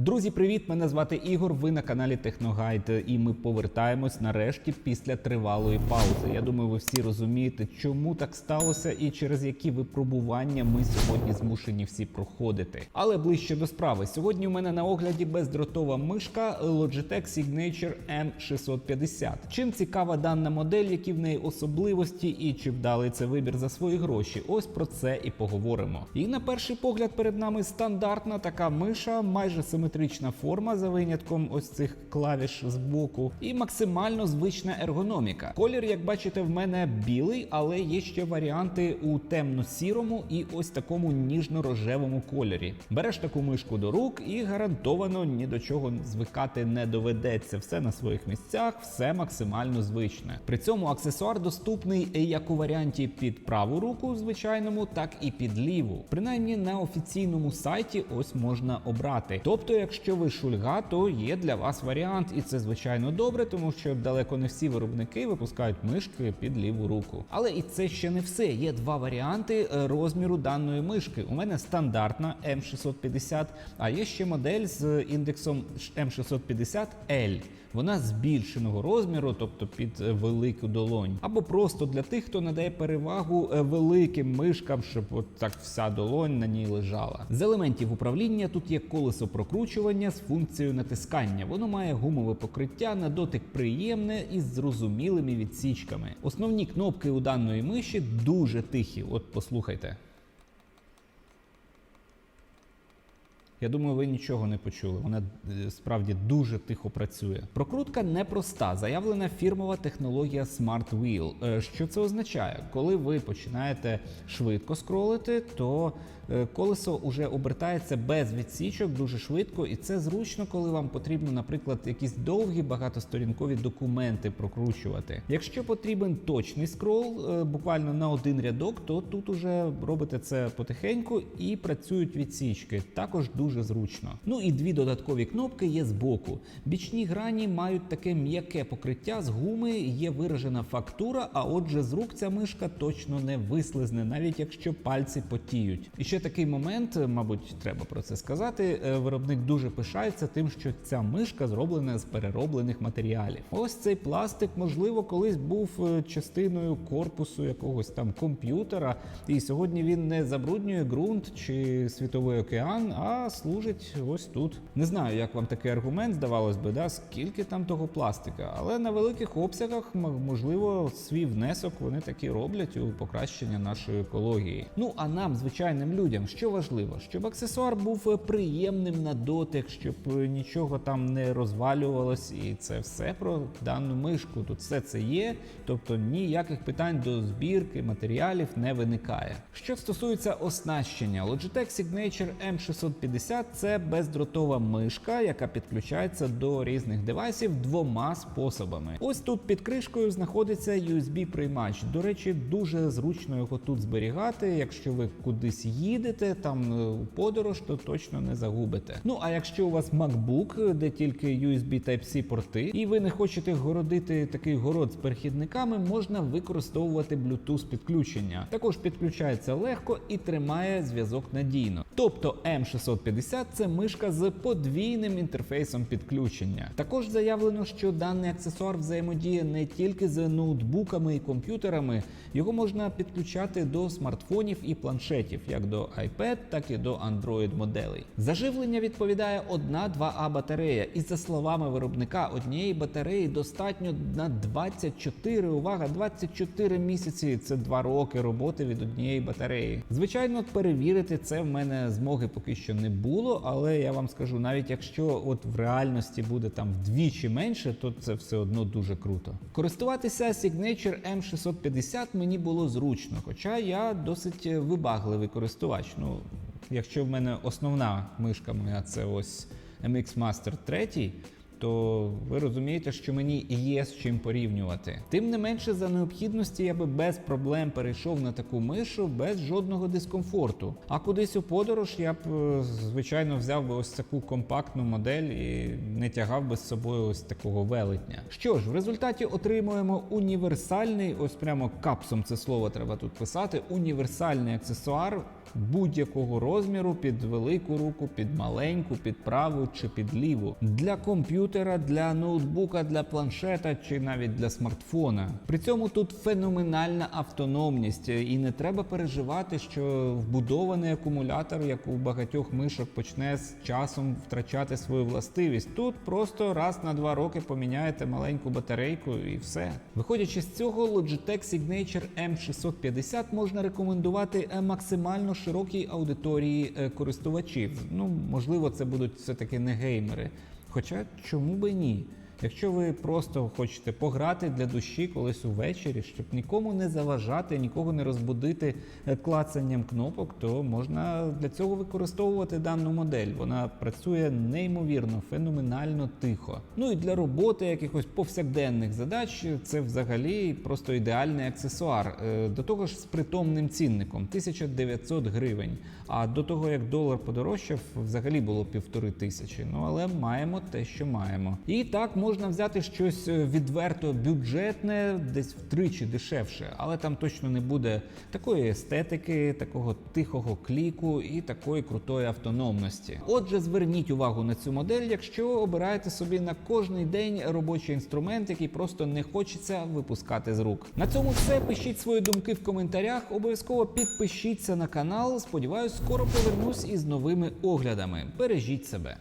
Друзі, привіт! Мене звати Ігор. Ви на каналі Техногайд, і ми повертаємось нарешті після тривалої паузи. Я думаю, ви всі розумієте, чому так сталося і через які випробування ми сьогодні змушені всі проходити. Але ближче до справи. Сьогодні у мене на огляді бездротова мишка Logitech Signature M650. Чим цікава дана модель, які в неї особливості, і чи вдалий це вибір за свої гроші? Ось про це і поговоримо. І на перший погляд перед нами стандартна така миша, майже симетрична форма за винятком ось цих клавіш з боку, і максимально звична ергономіка. Колір, як бачите, в мене білий, але є ще варіанти у темно-сірому і ось такому ніжно-рожевому кольорі. Береш таку мишку до рук і гарантовано ні до чого звикати не доведеться. Все на своїх місцях, все максимально звичне. При цьому аксесуар доступний як у варіанті під праву руку, звичайному, так і під ліву. Принаймні на офіційному сайті ось можна обрати. Тобто, якщо ви шульга, то є для вас варіант, і це звичайно добре, тому що далеко не всі виробники випускають мишки під ліву руку. Але і це ще не все. Є два варіанти е, розміру даної мишки. У мене стандартна M650, а є ще модель з індексом M650L. Вона збільшеного розміру, тобто під е, велику долонь, або просто для тих, хто надає перевагу е, великим мишкам, щоб от так вся долонь на ній лежала. З елементів управління тут є колесо прокручування з функцією натискання. Воно має гумове покриття, на дотик приємне із зрозумілими відсічками. Основні кнопки у даної миші дуже тихі. От послухайте. Я думаю, ви нічого не почули. Вона е, справді дуже тихо працює. Прокрутка непроста. Заявлена фірмова технологія Smart Wheel. Е, Що це означає? Коли ви починаєте швидко скролити, то колесо уже обертається без відсічок дуже швидко, і це зручно, коли вам потрібно, наприклад, якісь довгі багатосторінкові документи прокручувати. Якщо потрібен точний скрол, е, буквально на один рядок, то тут уже робите це потихеньку і працюють відсічки. Також дуже зручно. Ну і дві додаткові кнопки є збоку. Бічні грані мають таке м'яке покриття з гуми, є виражена фактура, а отже, з рук ця мишка точно не вислизне, навіть якщо пальці потіють. І ще такий момент, е, мабуть, треба про це сказати. е, Виробник дуже пишається тим, що ця мишка зроблена з перероблених матеріалів. Ось цей пластик, можливо, колись був е, частиною корпусу якогось там комп'ютера, і сьогодні він не забруднює ґрунт чи світовий океан, а служить ось тут. Не знаю, як вам такий аргумент здавалось би, да скільки там того пластика, але на великих обсягах можливо свій внесок вони таки роблять у покращення нашої екології. Ну а нам, звичайним людям, що важливо, щоб аксесуар був е, приємним на дотик, щоб е, нічого там не розвалювалось, і це все про дану мишку. Тут все це є, тобто ніяких питань до збірки матеріалів не виникає. Що стосується оснащення, Logitech Signature M650 це бездротова мишка, яка підключається до різних девайсів двома способами. Ось тут під кришкою знаходиться USB-приймач. До речі, дуже зручно його тут зберігати. Якщо ви кудись їдете, там е, у подорож, то точно не загубите. Ну а якщо у вас MacBook, де тільки USB Type-C порти, і ви не хочете городити такий город з перехідниками, можна використовувати Bluetooth підключення. Також підключається легко і тримає зв'язок надійно. Тобто M650 це мишка з подвійним інтерфейсом підключення. Також заявлено, що даний аксесуар взаємодіє не тільки з ноутбуками і комп'ютерами, його можна підключати до смартфонів і планшетів, як до iPad, так і до Android моделей. Заживлення відповідає 1-2А батарея, і за словами виробника, однієї батареї достатньо на 24, увага, 24 місяці. Це 2 роки роботи від однієї батареї. Звичайно, перевірити це в мене змоги поки що не було, але я вам скажу, навіть якщо от в реальності буде там вдвічі менше, то це все одно дуже круто. Користуватися Signature M650 мені було зручно, хоча я досить вибагливий користувач. Ну, якщо в мене основна мишка моя це ось MX Master 3, то ви розумієте, що мені є з чим порівнювати. Тим не менше, за необхідності я би без проблем перейшов на таку мишу без жодного дискомфорту. А кудись у подорож я б е, звичайно взяв би ось таку компактну модель і не тягав би з собою ось такого велетня. Що ж, в результаті отримуємо універсальний, ось прямо капсом це слово треба тут писати. Універсальний аксесуар будь-якого розміру під велику руку, під маленьку, під праву чи під ліву для комп'ютера, для ноутбука, для планшета чи навіть для смартфона. При цьому тут феноменальна автономність, і не треба переживати, що вбудований акумулятор, як у багатьох мишок, почне з часом втрачати свою властивість. Тут просто раз на два роки поміняєте маленьку батарейку і все. Виходячи з цього, Logitech Signature M650 можна рекомендувати максимально широкій аудиторії е, користувачів. Ну, можливо, це будуть все-таки не геймери. Хоча чому би ні? Якщо ви просто хочете пограти для душі колись увечері, щоб нікому не заважати, нікого не розбудити е, клацанням кнопок, то можна для цього використовувати дану модель. Вона працює неймовірно, феноменально тихо. Ну і для роботи якихось повсякденних задач це взагалі просто ідеальний аксесуар. Е, До того ж з притомним цінником 1900 гривень. А до того як долар подорожчав, взагалі було півтори тисячі. Ну але маємо те, що маємо. І так можна взяти щось е, відверто бюджетне, десь втричі дешевше, але там точно не буде такої естетики, такого тихого кліку і такої крутої автономності. Отже, зверніть увагу на цю модель, якщо обираєте собі на кожний день робочий інструмент, який просто не хочеться випускати з рук. На цьому все. Пишіть свої думки в коментарях. Обов'язково підпишіться на канал. Сподіваюсь, скоро повернусь із новими оглядами. Бережіть себе.